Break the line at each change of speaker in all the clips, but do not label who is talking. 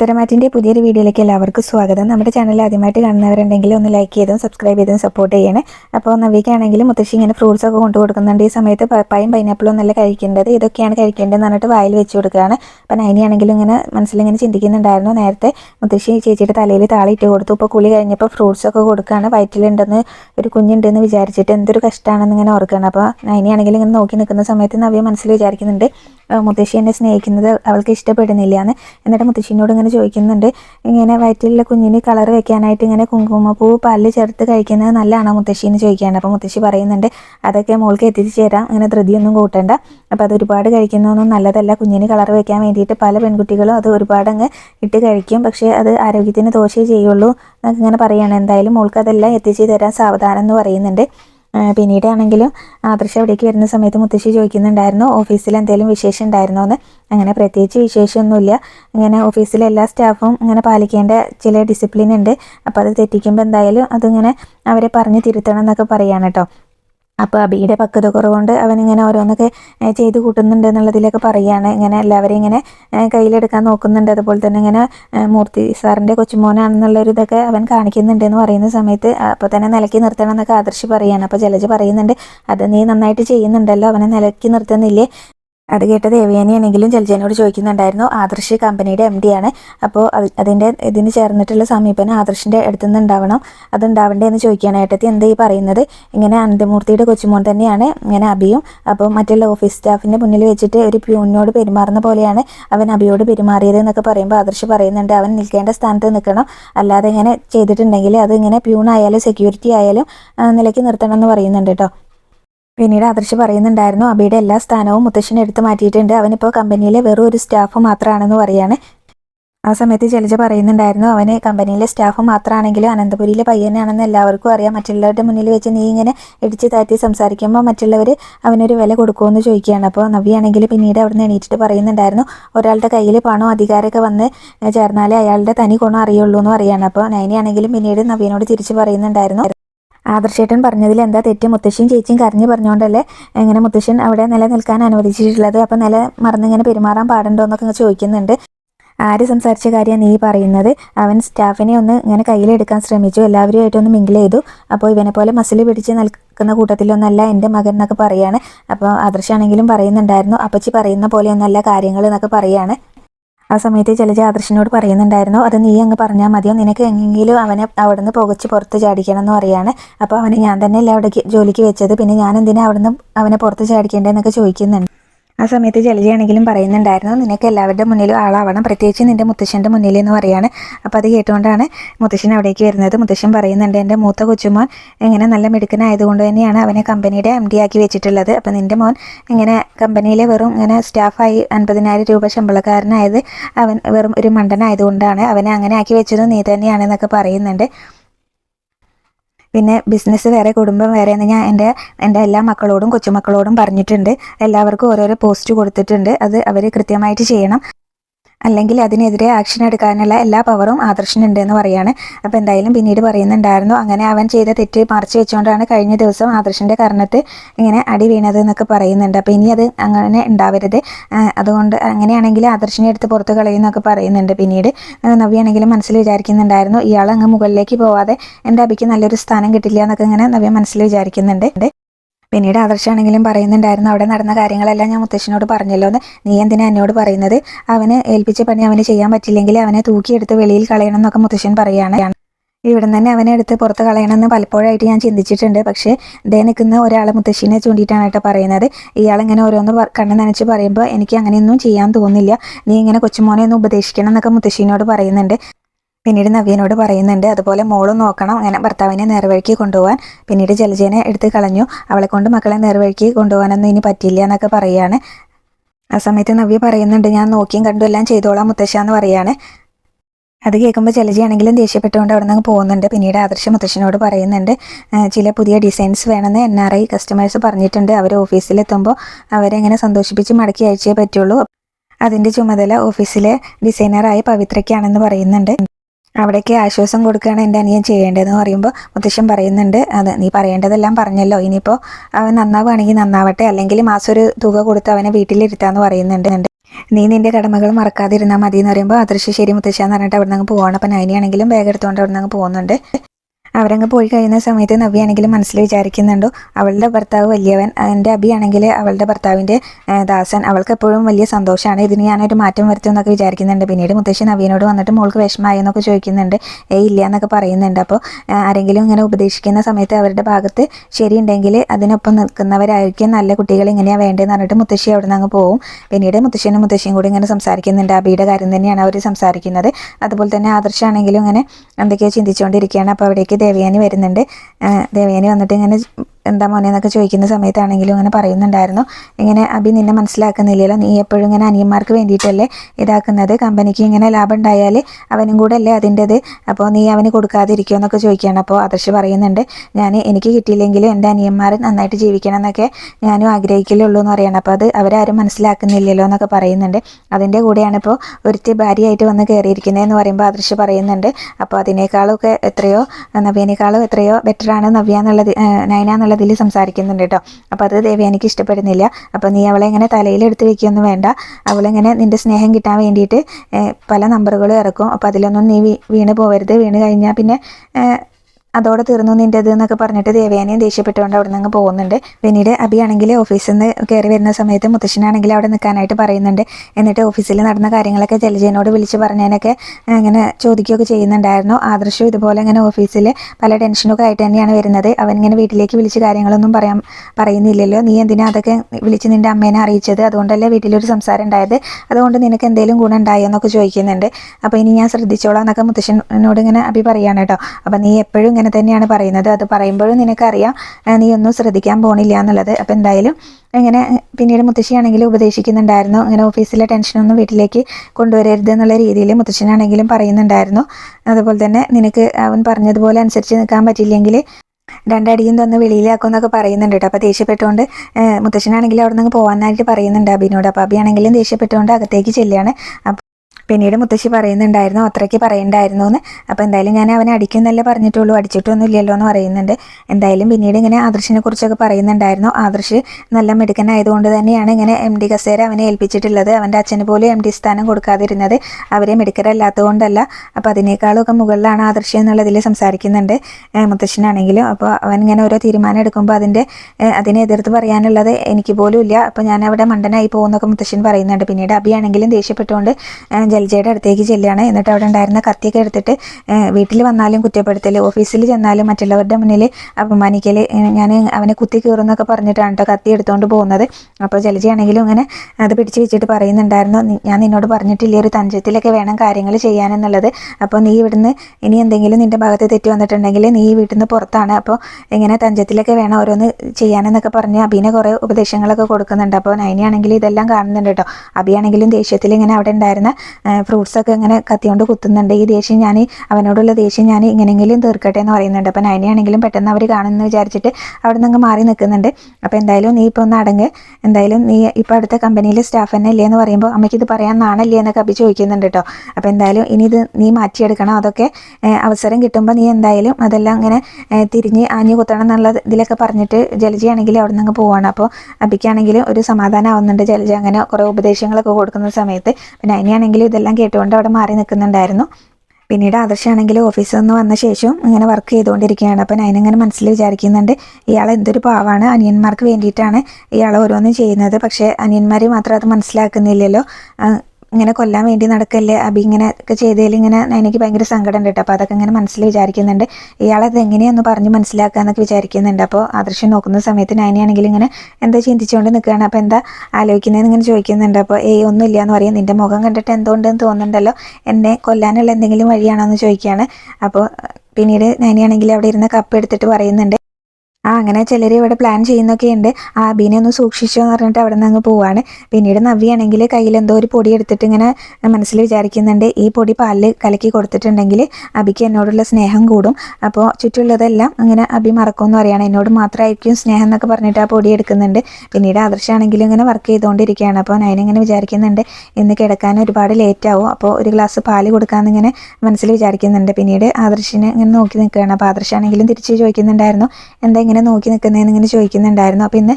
ഉത്തരമാറ്റിന്റെ പുതിയൊരു വീഡിയോയിലേക്ക് എല്ലാവർക്കും സ്വാഗതം. നമ്മുടെ ചാനൽ ആദ്യമായിട്ട് കാണുന്നവരുണ്ടെങ്കിൽ ഒന്ന് ലൈക്ക് ചെയ്തും സബ്സ്ക്രൈബ് ചെയ്തും സപ്പോർട്ട് ചെയ്യണേ. അപ്പോൾ നവിക്കാണെങ്കിലും മുത്തശ്ശി ഇങ്ങനെ ഫ്രൂട്ട്സ് ഒക്കെ കൊണ്ടു കൊടുക്കുന്നുണ്ട്. ഈ സമയത്ത് പപ്പായും പൈനാപ്പിളും നല്ല കഴിക്കേണ്ടത്. ഇതൊക്കെയാണ് കഴിക്കേണ്ടതെന്ന് പറഞ്ഞിട്ട് വായിൽ വെച്ച് കൊടുക്കുകയാണ്. അപ്പോൾ നൈനിയാണെങ്കിലും ഇങ്ങനെ മനസ്സിലിങ്ങനെ ചിന്തിക്കുന്നുണ്ടായിരുന്നു. നേരത്തെ മുത്തശ്ശി ചേച്ചിയുടെ തലയിൽ താളിയിട്ട് കൊടുത്തു. ഇപ്പോൾ കുളി കഴിഞ്ഞപ്പോൾ ഫ്രൂട്ട്സ് ഒക്കെ കൊടുക്കുകയാണ്. വയറ്റിലുണ്ടെന്ന് ഒരു കുഞ്ഞുണ്ടെന്ന് വിചാരിച്ചിട്ട് എന്തൊരു കഷ്ടമാണെന്ന് ഇങ്ങനെ ഓർക്കുകയാണ്. അപ്പോൾ നൈനിയാണെങ്കിലും ഇങ്ങനെ നോക്കി നിൽക്കുന്ന സമയത്ത് നവ്യ മനസ്സിൽ വിചാരിക്കുന്നുണ്ട്. മുത്തശ്ശി എന്നെ സ്നേഹിക്കുന്നത് അവൾക്ക് ഇഷ്ടപ്പെടുന്നില്ല എന്ന് എന്നിട്ട് മുത്തശ്ശിനോട് ഇങ്ങനെ ചോദിക്കുന്നുണ്ട്. ഇങ്ങനെ വയറ്റിലുള്ള കുഞ്ഞിന് കളർ വെക്കാനായിട്ട് ഇങ്ങനെ കുങ്കുമപ്പൂ പാലിൽ ചേർത്ത് കഴിക്കുന്നത് നല്ലതാണോ മുത്തശ്ശി എന്ന് ചോദിക്കുകയാണ്. അപ്പോൾ മുത്തശ്ശി പറയുന്നുണ്ട് അതൊക്കെ മോൾക്ക് എത്തിച്ചേരാം അങ്ങനെ ധൃതിയൊന്നും കൂട്ടണ്ട. അപ്പോൾ അത് ഒരുപാട് കഴിക്കുന്നതൊന്നും നല്ലതല്ല. കുഞ്ഞിന് കളർ വെക്കാൻ വേണ്ടിയിട്ട് പല പെൺകുട്ടികളും അത് ഒരുപാട് അങ്ങ് ഇട്ട് കഴിക്കും. പക്ഷേ അത് ആരോഗ്യത്തിന് ദോഷമേ ചെയ്യുള്ളൂ എന്നൊക്കെ ഇങ്ങനെ പറയുകയാണ് എന്തായാലും മോൾക്ക് അതെല്ലാം എത്തിച്ചു തരാൻ സാവധാനം എന്ന് പറയുന്നുണ്ട്. പിന്നീട് ആണെങ്കിലും ആദർശ അവിടേക്ക് വരുന്ന സമയത്ത് മുത്തശ്ശി ചോദിക്കുന്നുണ്ടായിരുന്നു ഓഫീസിൽ എന്തെങ്കിലും വിശേഷം ഉണ്ടായിരുന്നോ എന്ന് അങ്ങനെ പ്രത്യേകിച്ച് വിശേഷമൊന്നുമില്ല. ഇങ്ങനെ ഓഫീസിലെ എല്ലാ സ്റ്റാഫും ഇങ്ങനെ പാലിക്കേണ്ട ചില ഡിസിപ്ലിൻ ഉണ്ട്. അപ്പോൾ അത് തെറ്റിക്കുമ്പോൾ എന്തായാലും അതിങ്ങനെ അവരെ പറഞ്ഞ് തിരുത്തണം എന്നൊക്കെ പറയുകയാണ് കേട്ടോ. അപ്പോൾ അബിയുടെ പക്വത കുറവുകൊണ്ട് അവനിങ്ങനെ ഓരോന്നൊക്കെ ചെയ്ത് കൂട്ടുന്നുണ്ട് എന്നുള്ളതിലൊക്കെ പറയുകയാണ് ഇങ്ങനെ എല്ലാവരെയും ഇങ്ങനെ കയ്യിലെടുക്കാൻ നോക്കുന്നുണ്ട്. അതുപോലെ തന്നെ ഇങ്ങനെ മൂർത്തി സാറിന്റെ കൊച്ചുമോനാണെന്നുള്ളൊരു ഇതൊക്കെ അവൻ കാണിക്കുന്നുണ്ട് എന്ന് പറയുന്ന സമയത്ത് അപ്പോൾ തന്നെ നിലക്കി നിർത്തണം എന്നൊക്കെ ആദർശി പറയുകയാണ് അപ്പോൾ ജലജ് പറയുന്നുണ്ട് അത് നീ നന്നായിട്ട് ചെയ്യുന്നുണ്ടല്ലോ അവനെ നിലക്കി നിർത്തുന്നില്ലേ? അത് കേട്ട ദേവയാനിയാണെങ്കിലും ജലജനോട് ചോദിക്കുന്നുണ്ടായിരുന്നു. ആദർശ് കമ്പനിയുടെ എം ഡി ആണ്. അപ്പോൾ അതിന്റെ ഇതിന് ചേർന്നിട്ടുള്ള സമീപനം ആദർശിന്റെ അടുത്ത് നിന്ന് ഉണ്ടാവണം അത് ഉണ്ടാവണ്ടേ എന്ന് ചോദിക്കുകയാണ് ഏട്ടത്തി. എന്താ ഈ പറയുന്നത്? ഇങ്ങനെ അനന്തമൂർത്തിയുടെ കൊച്ചുമോൻ തന്നെയാണ് ഇങ്ങനെ അഭിയും അപ്പോൾ മറ്റുള്ള ഓഫീസ് സ്റ്റാഫിന്റെ മുന്നിൽ വെച്ചിട്ട് ഒരു പ്യൂണിനോട് പെരുമാറുന്ന പോലെയാണ് അവൻ അഭിയോട് പെരുമാറിയത് എന്നൊക്കെ പറയുമ്പോൾ ആദർശ് പറയുന്നുണ്ട് അവൻ നിൽക്കേണ്ട സ്ഥാനത്ത് നിൽക്കണം. അല്ലാതെ ഇങ്ങനെ ചെയ്തിട്ടുണ്ടെങ്കിൽ അത് ഇങ്ങനെ പ്യൂൺ ആയാലും സെക്യൂരിറ്റി ആയാലും നിലയ്ക്ക് നിർത്തണം എന്ന് പറയുന്നുണ്ട് കേട്ടോ. പിന്നീട് ആദർശ് പറയുന്നുണ്ടായിരുന്നു അബിയുടെ എല്ലാ സ്ഥാനവും മുത്തശ്ശനെ എടുത്തു മാറ്റിയിട്ടുണ്ട്. അവനിപ്പോൾ കമ്പനിയിലെ വെറും ഒരു സ്റ്റാഫ് മാത്രമാണെന്ന് പറയാണ്. ആ സമയത്ത് ജലജ പറയുന്നുണ്ടായിരുന്നു അവന് കമ്പനിയിലെ സ്റ്റാഫ് മാത്രമാണെങ്കിലും അനന്തപുരിയിലെ പയ്യനാണെന്ന് എല്ലാവർക്കും അറിയാം. മറ്റുള്ളവരുടെ മുന്നിൽ വെച്ച് നീ ഇങ്ങനെ ഇടിച്ച് താറ്റി സംസാരിക്കുമ്പോൾ മറ്റുള്ളവർ അവനൊരു വില കൊടുക്കുമെന്ന് ചോദിക്കുകയാണ്. അപ്പോൾ നവ്യാണെങ്കിൽ പിന്നീട് അവിടെ നിന്ന് എണീറ്റിട്ട് പറയുന്നുണ്ടായിരുന്നു ഒരാളുടെ കയ്യിൽ പണോ അധികാരമൊക്കെ വന്ന് ചേർന്നാലേ അയാളുടെ തനി ഗുണം അറിയുള്ളൂ എന്ന് പറയുകയാണ് അപ്പോൾ നൈനിയാണെങ്കിലും പിന്നീട് നവ്യനോട് തിരിച്ച് പറയുന്നുണ്ടായിരുന്നു ആദർശേട്ടൻ പറഞ്ഞതിൽ എന്താ തെറ്റ്? മുത്തശ്ശിയും ചേച്ചിയും കരഞ്ഞു പറഞ്ഞുകൊണ്ടല്ലേ എങ്ങനെ മുത്തശ്ശൻ അവിടെ നിലനിൽക്കാൻ അനുവദിച്ചിട്ടുള്ളത്? അപ്പം നില മറന്നിങ്ങനെ പെരുമാറാൻ പാടുണ്ടോ എന്നൊക്കെ ചോദിക്കുന്നുണ്ട്. ആര് സംസാരിച്ച കാര്യം നീ പറയുന്നത്? അവൻ സ്റ്റാഫിനെ ഒന്ന് ഇങ്ങനെ കയ്യിലെടുക്കാൻ ശ്രമിച്ചു. എല്ലാവരുമായിട്ട് ഒന്ന് മിങ്കിൾ ചെയ്തു. അപ്പോൾ ഇവനെ പോലെ മസിൽ പിടിച്ച് നിൽക്കുന്ന കൂട്ടത്തിലൊന്നല്ല എന്റെ മകൻ എന്നൊക്കെ പറയാണ്. അപ്പോൾ ആദർശാണെങ്കിലും പറയുന്നുണ്ടായിരുന്നു. അപ്പച്ചി പറയുന്ന പോലെയൊന്നല്ല കാര്യങ്ങൾ എന്നൊക്കെ പറയാണ്. ആ സമയത്ത് ജലജ ആദർശനോട് പറയുന്നുണ്ടായിരുന്നു അത് നീ അങ്ങ് പറഞ്ഞാൽ മതിയോ? നിനക്ക് എങ്ങനെയെങ്കിലും അവനെ അവിടുന്ന് പുകച്ച് പുറത്ത് ചാടിക്കണം എന്ന് പറയാണ്. അപ്പോൾ അവനെ ഞാൻ തന്നെയല്ലേ അവിടെ ജോലിക്ക് വെച്ചത്? പിന്നെ ഞാൻ എന്തിനാ അവിടുന്ന് അവനെ പുറത്ത് ചാടിക്കേണ്ടതെന്നൊക്കെ ചോദിക്കുന്നുണ്ട്. ആ സമയത്ത് ജലജയാണെങ്കിലും പറയുന്നുണ്ടായിരുന്നു നിനക്ക് എല്ലാവരുടെ മുന്നിലും ആളാവണം. പ്രത്യേകിച്ച് നിന്റെ മുത്തശ്ശന്റെ മുന്നിൽ എന്ന് പറയാണ് അപ്പോൾ അത് കേട്ടുകൊണ്ടാണ് മുത്തശ്ശൻ അവിടേക്ക് വരുന്നത്. മുത്തശ്ശൻ പറയുന്നുണ്ട് എന്റെ മൂത്ത കൊച്ചുമോൻ എങ്ങനെ നല്ല മിടുക്കനായതുകൊണ്ട് തന്നെയാണ് അവനെ കമ്പനിയുടെ എം ഡി ആക്കി വെച്ചിട്ടുള്ളത്. അപ്പോൾ നിന്റെ മോൻ ഇങ്ങനെ കമ്പനിയിലെ വെറും ഇങ്ങനെ സ്റ്റാഫായി അൻപതിനായിരം രൂപ ശമ്പളക്കാരനായത് അവൻ വെറും ഒരു മണ്ടനായതുകൊണ്ടാണ് അവനെ അങ്ങനെ ആക്കി വെച്ചത്. നീ തന്നെയാണെന്നൊക്കെ പറയുന്നുണ്ട്. പിന്നെ ബിസിനസ് വേറെ കുടുംബം വേറെ എന്ന് ഞാൻ എന്റെ എന്റെ എല്ലാ മക്കളോടും കൊച്ചുമക്കളോടും പറഞ്ഞിട്ടുണ്ട്. എല്ലാവർക്കും ഓരോരോ പോസ്റ്റ് കൊടുത്തിട്ടുണ്ട്. അത് അവർ കൃത്യമായിട്ട് ചെയ്യണം. അല്ലെങ്കിൽ അതിനെതിരെ ആക്ഷൻ എടുക്കാനുള്ള എല്ലാ പവറും ആദർശനുണ്ട് എന്ന് പറയാണ്. അപ്പോൾ എന്തായാലും പിന്നീട് പറയുന്നുണ്ടായിരുന്നു അങ്ങനെ അവൻ ചെയ്ത തെറ്റ് മറച്ചു വെച്ചുകൊണ്ടാണ് കഴിഞ്ഞ ദിവസം ആദർശന്റെ കർണത്ത് ഇങ്ങനെ അടി വീണത് എന്നൊക്കെ പറയുന്നുണ്ട്. അപ്പോൾ ഇനി അത് അങ്ങനെ ഉണ്ടാവരുത്. അതുകൊണ്ട് അങ്ങനെയാണെങ്കിൽ ആദർശനെ എടുത്ത് പുറത്ത് കളയുന്നൊക്കെ പറയുന്നുണ്ട് പിന്നീട്. നവ്യാണെങ്കിലും മനസ്സിൽ വിചാരിക്കുന്നുണ്ടായിരുന്നു ഇയാൾ അങ്ങ് മുകളിലേക്ക് പോവാതെ എന്റെ അബിക്ക് നല്ലൊരു സ്ഥാനം കിട്ടില്ല എന്നൊക്കെ ഇങ്ങനെ നവ്യ മനസ്സിൽ വിചാരിക്കുന്നുണ്ട്. പിന്നീട് ആദർശാണെങ്കിലും പറയുന്നുണ്ടായിരുന്നു. അവിടെ നടന്ന കാര്യങ്ങളെല്ലാം ഞാൻ മുത്തശ്ശനോട് പറഞ്ഞല്ലോ എന്ന് നീ എന്തിനാ എന്നോട് പറയുന്നത്? അവന് ഏൽപ്പിച്ച പണി അവന് ചെയ്യാൻ പറ്റില്ലെങ്കിൽ അവനെ തൂക്കിയെടുത്ത് വെളിയിൽ കളയണം എന്നൊക്കെ മുത്തശ്ശൻ പറയുകയാണ്. ഇവിടെ തന്നെ അവനെ എടുത്ത് പുറത്ത് കളയണമെന്ന് പലപ്പോഴായിട്ട് ഞാൻ ചിന്തിച്ചിട്ടുണ്ട്. പക്ഷേ ഇതേ നിൽക്കുന്ന ഒരാളെ മുത്തശ്ശീനെ ചൂണ്ടിയിട്ടാണ് കേട്ടോ പറയുന്നത്. ഇയാളിങ്ങനെ ഓരോന്ന് കണ്ണ് നനച്ച് പറയുമ്പോൾ എനിക്ക് അങ്ങനെയൊന്നും ചെയ്യാൻ തോന്നില്ല. നീ ഇങ്ങനെ കൊച്ചുമോനെ ഒന്ന് ഉപദേശിക്കണം എന്നൊക്കെ മുത്തശ്ശീനോട് പറയുന്നുണ്ട്. പിന്നീട് നവ്യനോട് പറയുന്നുണ്ട് അതുപോലെ മോളും നോക്കണം അങ്ങനെ ഭർത്താവിനെ നേർവഴിക്ക് കൊണ്ടുപോകാൻ പിന്നീട് ജലജേനെ എടുത്ത് കളഞ്ഞു. അവളെ കൊണ്ട് മക്കളെ നേർവഴിക്ക് കൊണ്ടുപോകാനൊന്നും ഇനി പറ്റില്ല എന്നൊക്കെ പറയുകയാണ് ആ സമയത്ത് നവ്യ പറയുന്നുണ്ട് ഞാൻ നോക്കിയും കണ്ടും എല്ലാം ചെയ്തോളാം മുത്തശ്ശ എന്ന് പറയാണ്. അത് കേൾക്കുമ്പോൾ ജലജയാണെങ്കിലും ദേഷ്യപ്പെട്ടുകൊണ്ട് അവിടെ നിന്ന് പോകുന്നുണ്ട്. പിന്നീട് ആദർശ മുത്തശ്ശനോട് പറയുന്നുണ്ട് ചില പുതിയ ഡിസൈൻസ് വേണമെന്ന് എൻ ആർ ഐ കസ്റ്റമേഴ്സ് പറഞ്ഞിട്ടുണ്ട്. അവർ ഓഫീസിലെത്തുമ്പോൾ അവരെങ്ങനെ സന്തോഷിപ്പിച്ച് മടക്കി അയച്ചേ പറ്റുള്ളൂ. അതിന്റെ ചുമതല ഓഫീസിലെ ഡിസൈനറായ പവിത്രയ്ക്കാണെന്ന് പറയുന്നുണ്ട്. അവിടേക്ക് ആശ്വാസം കൊടുക്കുകയാണ് എന്റെ അനിയൻ ചെയ്യേണ്ടതെന്ന് പറയുമ്പോൾ മുത്തശ്ശൻ പറയുന്നുണ്ട് അത് നീ പറയേണ്ടതെല്ലാം പറഞ്ഞല്ലോ ഇനിയിപ്പോൾ അവൻ നന്നാവുകയാണെങ്കിൽ നന്നാവട്ടെ അല്ലെങ്കിൽ മാസം ഒരു തുക കൊടുത്ത് അവനെ വീട്ടിലിരുത്താമെന്ന് പറയുന്നുണ്ട്. നീ നിന്റെ കടമകൾ മറക്കാതിരുന്നാൽ മതി എന്ന് പറയുമ്പോൾ അദൃശ്യ ശരി മുത്തശ്ശ എന്ന് പറഞ്ഞിട്ട് അവിടെ നിന്ന് പോകണം അപ്പം നൈനിയാണെങ്കിലും ബാഗ് എടുത്തുകൊണ്ട് അവിടെ നിന്ന് പോകുന്നുണ്ട്. അവരങ്ങ് പോയി കഴിയുന്ന സമയത്ത് നവ്യാണെങ്കിൽ മനസ്സിൽ വിചാരിക്കുന്നുണ്ടോ അവളുടെ ഭർത്താവ് വലിയവൻ എന്റെ അബിയാണെങ്കിൽ അവളുടെ ഭർത്താവിന്റെ ദാസൻ. അവൾക്ക് എപ്പോഴും വലിയ സന്തോഷമാണ് ഇതിന് ഞാനൊരു മാറ്റം വരുത്തും എന്നൊക്കെ വിചാരിക്കുന്നുണ്ട്. പിന്നീട് മുത്തശ്ശി നവ്യനോട് വന്നിട്ട് മോൾക്ക് വിഷമമായി എന്നൊക്കെ ചോദിക്കുന്നുണ്ട്. ഏയ് ഇല്ല എന്നൊക്കെ പറയുന്നുണ്ട്. അപ്പോൾ ആരെങ്കിലും ഇങ്ങനെ ഉപദേശിക്കുന്ന സമയത്ത് അവരുടെ ഭാഗത്ത് ശരിയുണ്ടെങ്കിൽ അതിനൊപ്പം നിൽക്കുന്നവരായിരിക്കും നല്ല കുട്ടികൾ ഇങ്ങനെയാണ് വേണ്ടതെന്ന് പറഞ്ഞിട്ട് മുത്തശ്ശി അവിടെ നിന്ന് അങ്ങ് പോവും. പിന്നീട് മുത്തശ്ശനും മുത്തശ്ശിയും കൂടി ഇങ്ങനെ സംസാരിക്കുന്നുണ്ട്. അബിയുടെ കാര്യം തന്നെയാണ് അവർ സംസാരിക്കുന്നത്. അതുപോലെ തന്നെ ആദർശാണെങ്കിലും ഇങ്ങനെ എന്തൊക്കെയോ ചിന്തിച്ചുകൊണ്ടിരിക്കുകയാണ്. അപ്പോൾ അവിടേക്ക് ദേവയാനി വരുന്നുണ്ട്. ദേവയാനി വന്നിട്ട് ഇങ്ങനെ എന്താ മോനെ എന്നൊക്കെ ചോദിക്കുന്ന സമയത്താണെങ്കിലും ഇങ്ങനെ പറയുന്നുണ്ടായിരുന്നു. ഇങ്ങനെ അഭി നിന്നെ മനസ്സിലാക്കുന്നില്ലല്ലോ. നീ എപ്പോഴും ഇങ്ങനെ അനിയന്മാർക്ക് വേണ്ടിയിട്ടല്ലേ ഇതാക്കുന്നത്. കമ്പനിക്ക് ഇങ്ങനെ ലാഭം ഉണ്ടായാൽ അവനും കൂടെ അല്ലേ അതിന്റെത്. അപ്പോൾ നീ അവന് കൊടുക്കാതിരിക്കുമോ എന്നൊക്കെ ചോദിക്കുകയാണ്. അപ്പോൾ ആദർശ് പറയുന്നുണ്ട് ഞാൻ എനിക്ക് കിട്ടിയില്ലെങ്കിലും എന്റെ അനിയന്മാർ നന്നായിട്ട് ജീവിക്കണം എന്നൊക്കെ ഞാനും ആഗ്രഹിക്കലുള്ളൂ എന്ന് പറയണം അപ്പോൾ അത് അവരാരും മനസ്സിലാക്കുന്നില്ലല്ലോ എന്നൊക്കെ പറയുന്നുണ്ട്. അതിന്റെ കൂടെയാണ് ഇപ്പോൾ ഒരുത്തി ഭാര്യയായിട്ട് വന്ന് കയറിയിരിക്കുന്നതെന്ന് പറയുമ്പോൾ ആദർശ് പറയുന്നുണ്ട്. അപ്പോൾ അതിനേക്കാളൊക്കെ എത്രയോ നവ്യനേക്കാളും എത്രയോ ബെറ്ററാണ് നവ്യ എന്നുള്ളത് നയന നയന എന്നുള്ളതിൽ സംസാരിക്കുന്നുണ്ട് കേട്ടോ. അപ്പോൾ അത് ദേവയാനിക്ക് ഇഷ്ടപ്പെടുന്നില്ല. അപ്പോൾ നീ അവളെ ഇങ്ങനെ തലയിലെടുത്ത് വെക്കുകയൊന്നും വേണ്ട. അവളിങ്ങനെ നിന്റെ സ്നേഹം കിട്ടാൻ വേണ്ടിയിട്ട് പല നമ്പറുകളും ഇറക്കും. അപ്പോൾ അതിലൊന്നും നീ വീണ് പോകരുത് വീണ് കഴിഞ്ഞാൽ പിന്നെ അതോടെ തീർന്നു നിന്റെത് എന്നൊക്കെ പറഞ്ഞിട്ട് ദേവയാനിയും ദേഷ്യപ്പെട്ടുകൊണ്ട് അവിടെ നിന്ന് പോകുന്നുണ്ട്. പിന്നീട് അബിയാണെങ്കിൽ ഓഫീസിൽ നിന്ന് കയറി വരുന്ന സമയത്ത് മുത്തശ്ശനാണെങ്കിൽ അവിടെ നിൽക്കാനായിട്ട് പറയുന്നുണ്ട്. എന്നിട്ട് ഓഫീസിൽ നടന്ന കാര്യങ്ങളൊക്കെ ജലജയനോട് വിളിച്ച് പറഞ്ഞതിനൊക്കെ അങ്ങനെ ചോദിക്കുകയൊക്കെ ചെയ്യുന്നുണ്ടായിരുന്നു. ആദർശം ഇതുപോലെ ഇങ്ങനെ ഓഫീസിൽ പല ടെൻഷനൊക്കെ ആയിട്ട് തന്നെയാണ് വരുന്നത്. അവൻ ഇങ്ങനെ വീട്ടിലേക്ക് വിളിച്ച് കാര്യങ്ങളൊന്നും പറയാൻ പറയുന്നില്ലല്ലോ. നീ എന്തിനാ അതൊക്കെ വിളിച്ച് നിന്റെ അമ്മേനെ അറിയിച്ചത്? അതുകൊണ്ടല്ലേ വീട്ടിലൊരു സംസാരം ഉണ്ടായത്? അതുകൊണ്ട് നിനക്ക് എന്തെങ്കിലും ഗുണം ഉണ്ടായോ എന്നൊക്കെ ചോദിക്കുന്നുണ്ട്. അപ്പോൾ ഇനി ഞാൻ ശ്രദ്ധിച്ചോളാം എന്നൊക്കെ മുത്തശ്ശനോട് ഇങ്ങനെ അഭി പറയാണ് കേട്ടോ. അപ്പോൾ നീ എപ്പോഴും ഇങ്ങനെ തന്നെയാണ് പറയുന്നത്. അത് പറയുമ്പോഴും നിനക്കറിയാം. നീ ഒന്നും ശ്രദ്ധിക്കാൻ പോണില്ല എന്നുള്ളത്. അപ്പം എന്തായാലും ഇങ്ങനെ പിന്നീട് മുത്തശ്ശിയാണെങ്കിലും ഉപദേശിക്കുന്നുണ്ടായിരുന്നു. ഇങ്ങനെ ഓഫീസിലെ ടെൻഷനൊന്നും വീട്ടിലേക്ക് കൊണ്ടുവരരുത് എന്നുള്ള രീതിയിൽ മുത്തശ്ശനാണെങ്കിലും പറയുന്നുണ്ടായിരുന്നു. അതുപോലെ തന്നെ നിനക്ക് അവൻ പറഞ്ഞതുപോലെ അനുസരിച്ച് നിൽക്കാൻ പറ്റില്ലെങ്കിൽ രണ്ടടിയും തന്ന് വെളിയിലാക്കും എന്നൊക്കെ പറയുന്നുണ്ട് കേട്ടോ. അപ്പോൾ ദേഷ്യപ്പെട്ടുകൊണ്ട് മുത്തശ്ശനാണെങ്കിലും അവിടെ നിന്ന് പോകാനായിട്ട് പറയുന്നുണ്ട് അബിനോട്. അപ്പോൾ അബിയാണെങ്കിലും ദേഷ്യപ്പെട്ടുകൊണ്ട് അകത്തേക്ക് ചെല്ലുകയാണ് പിന്നീട് മുത്തശ്ശി പറയുന്നുണ്ടായിരുന്നു അത്രയ്ക്ക് പറയണ്ടായിരുന്നു എന്ന് അപ്പോൾ എന്തായാലും ഞാൻ അവനെ അടിക്കുന്നല്ലേ പറഞ്ഞിട്ടുള്ളൂ അടിച്ചിട്ടൊന്നുമില്ലല്ലോ എന്ന് പറയുന്നുണ്ട്. എന്തായാലും പിന്നീട് ഇങ്ങനെ ആദർശിനെ കുറിച്ചൊക്കെ പറയുന്നുണ്ടായിരുന്നു. ആദർശ് നല്ല മിടുക്കനായതുകൊണ്ട് തന്നെയാണ് ഇങ്ങനെ എം ഡി കസേര അവനെ ഏൽപ്പിച്ചിട്ടുള്ളത്. അവന്റെ അച്ഛന് പോലും എം ഡി സ്ഥാനം കൊടുക്കാതിരുന്നത് അവരെ മിടുക്കരല്ലാത്തതുകൊണ്ടല്ല. അപ്പോൾ അതിനേക്കാളൊക്കെ മുകളിലാണ് ആദർശ് എന്നുള്ളതിൽ സംസാരിക്കുന്നുണ്ട് മുത്തശ്ശനാണെങ്കിലും. അപ്പോൾ അവൻ ഇങ്ങനെ ഓരോ തീരുമാനം എടുക്കുമ്പോൾ അതിന്റെ അതിനെ എതിർത്ത് പറയാനുള്ളത് എനിക്ക് പോലും ഇല്ല. അപ്പോൾ ഞാൻ അവിടെ മണ്ടനായി പോകുന്നൊക്കെ മുത്തശ്ശൻ പറയുന്നുണ്ട്. പിന്നീട് അബിയാണെങ്കിലും ദേഷ്യപ്പെട്ടുകൊണ്ട് ഏഹ് അടുത്തേക്ക് ചെല്ലുകയാണ്. എന്നിട്ട് അവിടെ ഉണ്ടായിരുന്ന കത്തിയൊക്കെ എടുത്തിട്ട് വീട്ടിൽ വന്നാലും കുറ്റപ്പെടുത്തൽ ഓഫീസിൽ ചെന്നാലും മറ്റുള്ളവരുടെ മുന്നിൽ അപമാനിക്കൽ ഞാൻ അവനെ കുത്തി കീറുന്നൊക്കെ പറഞ്ഞിട്ടാണ് കേട്ടോ കത്തി എടുത്തുകൊണ്ട് പോകുന്നത്. അപ്പോൾ ജലജയാണെങ്കിലും ഇങ്ങനെ അത് പിടിച്ച് വെച്ചിട്ട് പറയുന്നുണ്ടായിരുന്നു ഞാൻ നിന്നോട് പറഞ്ഞിട്ടില്ല ഒരു തഞ്ചത്തിലൊക്കെ വേണം കാര്യങ്ങൾ ചെയ്യാനെന്നുള്ളത്? അപ്പോൾ നീ ഇവിടുന്ന് ഇനി എന്തെങ്കിലും നിന്റെ ഭാഗത്ത് തെറ്റി വന്നിട്ടുണ്ടെങ്കിൽ നീ വീട്ടിൽ നിന്ന് പുറത്താണ്. അപ്പോൾ ഇങ്ങനെ തഞ്ചത്തിലൊക്കെ വേണം ഓരോന്ന് ചെയ്യാനെന്നൊക്കെ പറഞ്ഞ് അബീനെ കുറേ ഉപദേശങ്ങളൊക്കെ കൊടുക്കുന്നുണ്ട്. അപ്പോൾ നൈനിയാണെങ്കിലും ഇതെല്ലാം കാണുന്നുണ്ട് കേട്ടോ അബിയാണെങ്കിലും ദേഷ്യത്തിൽ ഇങ്ങനെ അവിടെ ഉണ്ടായിരുന്ന ഫ്രൂട്ട്സ് ഒക്കെ ഇങ്ങനെ കത്തിയോണ്ട് കുത്തുന്നുണ്ട്. ഈ ദേഷ്യം ഞാൻ അവനോടുള്ള ദേഷ്യം ഞാൻ ഇങ്ങനെങ്കിലും തീർക്കട്ടെ എന്ന് പറയുന്നുണ്ട്. അപ്പം നൈനയാണെങ്കിലും പെട്ടെന്ന് അവർ കാണുമെന്ന് വിചാരിച്ചിട്ട് അവിടെ നിന്ന് മാറി നിൽക്കുന്നുണ്ട്. അപ്പോൾ എന്തായാലും നീ ഇപ്പോൾ ഒന്ന് അടങ്ങ്. എന്തായാലും നീ ഇപ്പോൾ അടുത്ത കമ്പനിയിലെ സ്റ്റാഫ് തന്നെ ഇല്ലേ എന്ന് പറയുമ്പോൾ അമ്മയ്ക്ക് ഇത് പറയാൻ നാണല്ലേ എന്നൊക്കെ അഭി ചോദിക്കുന്നുണ്ട് കേട്ടോ അപ്പോൾ എന്തായാലും ഇനി ഇത് നീ മാറ്റിയെടുക്കണം. അതൊക്കെ അവസരം കിട്ടുമ്പോൾ നീ എന്തായാലും അതെല്ലാം ഇങ്ങനെ തിരിഞ്ഞ് ആഞ്ഞു കുത്തണം എന്നുള്ള ഇതിലൊക്കെ പറഞ്ഞിട്ട് ജലജയാണെങ്കിൽ അവിടെ നിന്ന് പോവാണ്. അപ്പോൾ അബിക്കാണെങ്കിലും ഒരു സമാധാനം ആവുന്നുണ്ട് ജലജ. അങ്ങനെ കുറേ ഉപദേശങ്ങളൊക്കെ കൊടുക്കുന്ന സമയത്ത്. പിന്നെ അതിനെയാണെങ്കിലും ഇതെല്ലാം കേട്ടുകൊണ്ട് അവിടെ മാറി നിൽക്കുന്നുണ്ടായിരുന്നു. പിന്നീട് ആദർശാണെങ്കിൽ ഓഫീസിൽ നിന്ന് വന്ന ശേഷവും ഇങ്ങനെ വർക്ക് ചെയ്തുകൊണ്ടിരിക്കുകയാണ്. അപ്പോൾ ഞാനിങ്ങനെ മനസ്സിൽ വിചാരിക്കുന്നുണ്ട് ഇയാൾ എന്തൊരു പാവാണ്. അനിയന്മാർക്ക് വേണ്ടിയിട്ടാണ് ഇയാൾ ഓരോന്നും ചെയ്യുന്നത്. പക്ഷേ അനിയന്മാർ മാത്രം അത് മനസ്സിലാക്കുന്നില്ലല്ലോ. ഇങ്ങനെ കൊല്ലാൻ വേണ്ടി നടക്കല്ലേ? അബി ഇങ്ങനെ ഒക്കെ ചെയ്തതിൽ ഇങ്ങനെ എനിക്ക് ഭയങ്കര സങ്കടം ഉണ്ട് അപ്പോൾ അതൊക്കെ ഇങ്ങനെ മനസ്സിൽ വിചാരിക്കുന്നുണ്ട്. ഇയാളത് എങ്ങനെയൊന്ന് പറഞ്ഞ് മനസ്സിലാക്കുക എന്നൊക്കെ വിചാരിക്കുന്നുണ്ട്. അപ്പോൾ ആദർശം നോക്കുന്ന സമയത്ത് നാനിയാണെങ്കിൽ ഇങ്ങനെ എന്താ ചിന്തിച്ചുകൊണ്ട് നിൽക്കുകയാണ്. അപ്പോൾ എന്താ ആലോചിക്കുന്നതെന്ന് ഇങ്ങനെ ചോദിക്കുന്നുണ്ട്. അപ്പോൾ ഏയ് ഒന്നുമില്ല എന്ന് പറയും. നിന്റെ മുഖം കണ്ടിട്ട് എന്തുകൊണ്ടെന്ന് തോന്നുന്നുണ്ടല്ലോ? എന്നെ കൊല്ലാനുള്ള എന്തെങ്കിലും വഴിയാണോ? എന്ന് ചോദിക്കുകയാണ്. അപ്പോൾ പിന്നീട് നാനിയാണെങ്കിൽ അവിടെ ഇരുന്ന കപ്പ് എടുത്തിട്ട് പറയുന്നുണ്ട്. ആ അങ്ങനെ ചിലർ ഇവിടെ പ്ലാൻ ചെയ്യുന്നൊക്കെ ഉണ്ട് ആ അബീനെ ഒന്ന് സൂക്ഷിച്ചോ എന്ന് പറഞ്ഞിട്ട് അവിടെ നിന്ന് അങ്ങ് പോവാണ്. പിന്നീട് നവ്യാണെങ്കിൽ കയ്യിൽ എന്തോ ഒരു പൊടി എടുത്തിട്ട് ഇങ്ങനെ മനസ്സിൽ വിചാരിക്കുന്നുണ്ട്. ഈ പൊടി പാലിൽ കലക്കി കൊടുത്തിട്ടുണ്ടെങ്കിൽ അബിക്ക് എന്നോടുള്ള സ്നേഹം കൂടും. അപ്പോൾ ചുറ്റുള്ളതെല്ലാം അങ്ങനെ അബി മറക്കുമെന്ന് പറയുകയാണ് എന്നോട് മാത്രമായിരിക്കും സ്നേഹം എന്നൊക്കെ പറഞ്ഞിട്ട് ആ പൊടി എടുക്കുന്നുണ്ട്. പിന്നീട് ആദർശാണെങ്കിലും ഇങ്ങനെ വർക്ക് ചെയ്തുകൊണ്ടിരിക്കുകയാണ്. അപ്പോൾ നയനിങ്ങനെ വിചാരിക്കുന്നുണ്ട് ഇന്ന് കിടക്കാൻ ഒരുപാട് ലേറ്റ് ആവും. അപ്പോൾ ഒരു ഗ്ലാസ് പാൽ കൊടുക്കാമെന്ന് ഇങ്ങനെ മനസ്സിൽ വിചാരിക്കുന്നുണ്ട്. പിന്നീട് ആദർശിനെ ഇങ്ങനെ നോക്കി നിൽക്കുകയാണ്. അപ്പോൾ ആദർശാണെങ്കിലും തിരിച്ച് ചോദിക്കുന്നുണ്ടായിരുന്നു എന്താ ഇങ്ങനെ നോക്കി നിൽക്കുന്നതെന്ന് ഇങ്ങനെ ചോദിക്കുന്നുണ്ടായിരുന്നു. അപ്പോൾ ഇന്ന്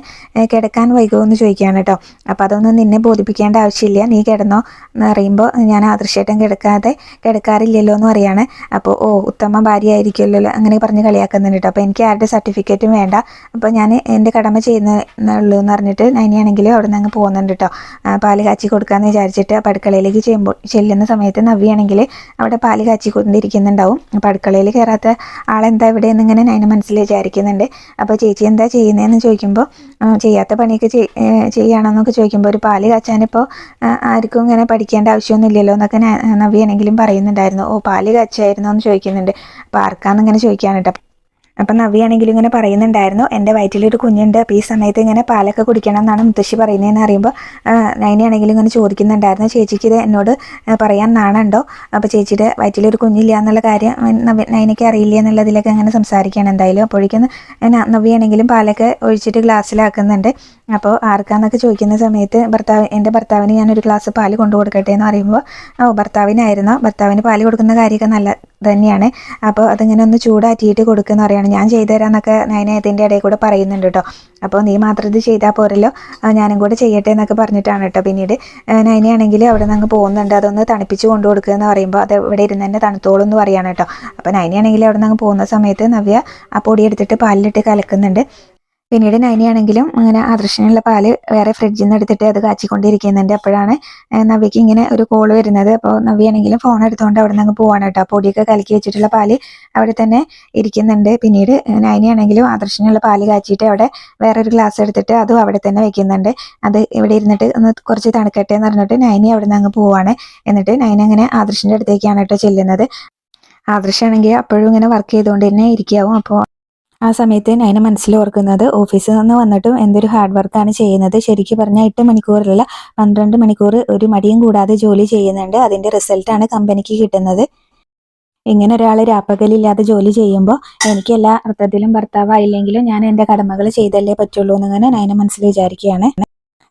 കിടക്കാൻ വൈകുമോ എന്ന് ചോദിക്കുകയാണ് കേട്ടോ. അപ്പോൾ അതൊന്നും നിന്നെ ബോധിപ്പിക്കേണ്ട ആവശ്യമില്ല. നീ കിടന്നോ എന്ന് പറയുമ്പോൾ ഞാൻ ആദർശേട്ടൻ കിടക്കാതെ കിടക്കാറില്ലല്ലോ എന്ന് പറയാണ്. അപ്പോൾ ഓ ഉത്തമ ഭാര്യ ആയിരിക്കുമല്ലോ അങ്ങനെ പറഞ്ഞ് കളിയാക്കുന്നുണ്ട് കേട്ടോ. അപ്പോൾ എനിക്ക് ആരുടെ സർട്ടിഫിക്കറ്റും വേണ്ട. അപ്പോൾ ഞാൻ എന്റെ കടമ ചെയ്യുന്നുള്ളൂ എന്ന് പറഞ്ഞിട്ട് നൈനിയാണെങ്കിലും അവിടെ നിന്ന് അങ്ങ് പോകുന്നുണ്ട് കേട്ടോ. പാൽ കാച്ചി കൊടുക്കാമെന്ന് വിചാരിച്ചിട്ട് അപ്പോൾ അടുക്കളയിലേക്ക് ചെയ്യുമ്പോൾ ചെല്ലുന്ന സമയത്ത് നവ്യാണെങ്കിൽ അവിടെ പാൽ കാച്ചി കൊണ്ടിരിക്കുന്നുണ്ടാവും അപ്പോൾ അടുക്കളയിൽ കയറാത്ത ആളെന്താ ഇവിടെ എന്നിങ്ങനെ നൈന മനസ്സിൽ വിചാരിക്കുന്നുണ്ട്. അപ്പോൾ ചേച്ചി എന്താ ചെയ്യുന്നതെന്ന് ചോദിക്കുമ്പോൾ ചെയ്യാത്ത പണിയൊക്കെ ചെയ്യുകയാണെന്നൊക്കെ ചോദിക്കുമ്പോൾ ഒരു പാൽ കാച്ചാനിപ്പോൾ ആർക്കും ഇങ്ങനെ പഠിക്കേണ്ട ആവശ്യമൊന്നുമില്ലല്ലോ എന്നൊക്കെ നവ്യാണെങ്കിലും പറയുന്നുണ്ടായിരുന്നു. ഓ പാൽ കാച്ചായിരുന്നോ എന്ന് ചോദിക്കുന്നുണ്ട്. അപ്പോൾ ആർക്കാന്ന് ഇങ്ങനെ അപ്പം നവ്യാണെങ്കിലും ഇങ്ങനെ പറയുന്നുണ്ടായിരുന്നു എന്റെ വയറ്റിലൊരു കുഞ്ഞുണ്ട് അപ്പോൾ ഈ സമയത്ത് ഇങ്ങനെ പാലൊക്കെ കുടിക്കണം എന്നാണ് മുത്തശ്ശി പറയുന്നതെന്ന് അറിയുമ്പോൾ നൈനയാണെങ്കിലും ഇങ്ങനെ ചോദിക്കുന്നുണ്ടായിരുന്നു ചേച്ചിക്ക് ഇത് എന്നോട് പറയാൻ നാണുണ്ടോ? അപ്പോൾ ചേച്ചിയുടെ വയറ്റിലൊരു കുഞ്ഞില്ല എന്നുള്ള കാര്യം നൈനയ്ക്ക് അറിയില്ല എന്നുള്ളതിലൊക്കെ അങ്ങനെ സംസാരിക്കുകയാണ് എന്തായാലും. അപ്പോഴേക്കും നവ്യാണെങ്കിലും പാലൊക്കെ ഒഴിച്ചിട്ട് ഗ്ലാസ്സിലാക്കുന്നുണ്ട്. അപ്പോൾ ആർക്കാന്നൊക്കെ ചോദിക്കുന്ന സമയത്ത് ഭർത്താവ് എന്റെ ഭർത്താവിന് ഞാനൊരു ഗ്ലാസ് പാൽ കൊണ്ടു കൊടുക്കട്ടെ എന്ന് പറയുമ്പോൾ ഓ ഭർത്താവിനായിരുന്നു. ഭർത്താവിന് പാൽ കൊടുക്കുന്ന കാര്യമൊക്കെ നല്ല തന്നെയാണ്. അപ്പോൾ അതിങ്ങനെ ഒന്ന് ചൂടാറ്റിയിട്ട് കൊടുക്കുന്ന പറയാണ് ഞാൻ ചെയ്തു തരാമെന്നൊക്കെ നയന ഇതിന്റെ ഇടയിൽ കൂടെ പറയുന്നുണ്ട് കേട്ടോ. അപ്പോൾ നീ മാത്രം ഇത് ചെയ്താൽ പോരല്ലോ. ഞാനും കൂടെ ചെയ്യട്ടെ എന്നൊക്കെ പറഞ്ഞിട്ടാണ് കേട്ടോ. പിന്നീട് നൈനയാണെങ്കിൽ അവിടെ നിന്ന് അങ്ങ് പോകുന്നുണ്ട്. അതൊന്ന് തണുപ്പിച്ച് കൊണ്ടു കൊടുക്കുക എന്ന് പറയുമ്പോൾ അത് ഇവിടെ ഇരുന്ന് തന്നെ തണുത്തോളും എന്ന് പറയുകയാണ് കേട്ടോ. അപ്പോൾ നൈനയാണെങ്കിൽ അവിടെ നിന്ന് അങ്ങ് പോകുന്ന സമയത്ത് നവ്യ ആ പൊടി എടുത്തിട്ട് പാലിലിട്ട് കലക്കുന്നുണ്ട്. പിന്നീട് നൈനിയാണെങ്കിലും അങ്ങനെ ആദർശനുള്ള പാൽ വേറെ ഫ്രിഡ്ജിൽ നിന്ന് എടുത്തിട്ട് അത് കാച്ചിക്കൊണ്ടിരിക്കുന്നുണ്ട്. അപ്പോഴാണ് നവ്യക്ക് ഇങ്ങനെ ഒരു കോൾ വരുന്നത്. അപ്പോൾ നവ്യാണെങ്കിലും ഫോൺ എടുത്തുകൊണ്ട് അവിടെ നിന്ന് പോവാണ് കേട്ടോ. പൊടിയൊക്കെ കലക്കി വെച്ചിട്ടുള്ള പാൽ അവിടെ തന്നെ ഇരിക്കുന്നുണ്ട്. പിന്നീട് നൈനിയാണെങ്കിലും ആദർശനുള്ള പാൽ കാച്ചിട്ട് അവിടെ വേറെ ഒരു ഗ്ലാസ് എടുത്തിട്ട് അതും അവിടെ തന്നെ വെക്കുന്നുണ്ട്. അത് ഇവിടെ ഇരുന്നിട്ട് ഒന്ന് കുറച്ച് തണുക്കട്ടെ എന്ന് പറഞ്ഞിട്ട് നൈനി അവിടെ നിന്ന് അങ്ങ് പോവാണ്. എന്നിട്ട് നൈന അങ്ങനെ ആദർശിന്റെ അടുത്തേക്കാണ് കേട്ടോ ചെല്ലുന്നത്. ആദർശാണെങ്കിൽ അപ്പോഴും ഇങ്ങനെ വർക്ക് ചെയ്തുകൊണ്ട് തന്നെ ഇരിക്കാവും. അപ്പോൾ ആ സമയത്ത് നയന മനസ്സിൽ ഓർക്കുന്നത് ഓഫീസിൽ നിന്ന് വന്നിട്ടും എന്തൊരു ഹാർഡ് വർക്കാണ് ചെയ്യുന്നത്. ശരിക്കും പറഞ്ഞാൽ എട്ട് മണിക്കൂറിലുള്ള പന്ത്രണ്ട് മണിക്കൂർ ഒരു മടിയും കൂടാതെ ജോലി ചെയ്യുന്നുണ്ട്. അതിന്റെ റിസൾട്ടാണ് കമ്പനിക്ക് കിട്ടുന്നത്. ഇങ്ങനെ ഒരാൾ രാപ്പകലില്ലാതെ ജോലി ചെയ്യുമ്പോൾ എനിക്ക് എല്ലാ അർത്ഥത്തിലും ഭർത്താവായില്ലെങ്കിലും ഞാൻ എന്റെ കടമകൾ ചെയ്തല്ലേ പറ്റുള്ളൂ എന്നിങ്ങനെ നയന മനസ്സിൽ വിചാരിക്കുകയാണ്.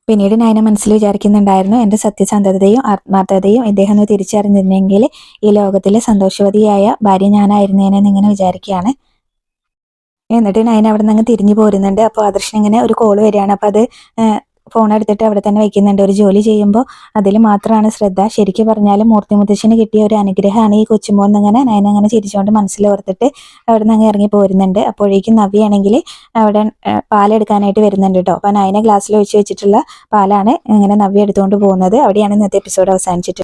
പിന്നീട് നയന മനസ്സിൽ വിചാരിക്കുന്നുണ്ടായിരുന്നു എന്റെ സത്യസന്ധതയും ആത്മാർത്ഥതയും ഇദ്ദേഹം തിരിച്ചറിഞ്ഞിരുന്നെങ്കിൽ ഈ ലോകത്തിലെ സന്തോഷവതിയായ ഭാര്യ ഞാനായിരുന്നേനെന്ന് ഇങ്ങനെ വിചാരിക്കുകയാണ്. എന്നിട്ട് നയൻ അവിടെ നിന്ന് അങ്ങ് തിരിഞ്ഞു പോരുന്നുണ്ട്. അപ്പോൾ ആദർശൻ ഇങ്ങനെ ഒരു കോൾ വരികയാണ്. അപ്പോൾ അത് ഫോൺ എടുത്തിട്ട് അവിടെ തന്നെ വെക്കുന്നുണ്ട്. ഒരു ജോലി ചെയ്യുമ്പോൾ അതിൽ മാത്രമാണ് ശ്രദ്ധ. ശരിക്കും പറഞ്ഞാൽ മൂർത്തി മുത്തശ്ശിന് കിട്ടിയ ഒരു അനുഗ്രഹമാണ് ഈ കൊച്ചുമോൻ എന്നിങ്ങനെ നയന അങ്ങനെ ചിരിച്ചുകൊണ്ട് മനസ്സിൽ ഓർത്തിട്ട് അവിടെ നിന്ന് അങ്ങ് ഇറങ്ങി പോരുന്നുണ്ട്. അപ്പോഴേക്കും നവിയാണെങ്കിൽ അവിടെ പാലെടുക്കാനായിട്ട് വരുന്നുണ്ട് കേട്ടോ. അപ്പോൾ നയന ഗ്ലാസ്സിൽ ഒഴിച്ച് വെച്ചിട്ടുള്ള പാലാണ് ഇങ്ങനെ നവി എടുത്തുകൊണ്ട് പോകുന്നത്. അവിടെയാണ് ഇന്നത്തെ എപ്പിസോഡ് അവസാനിച്ചിട്ട്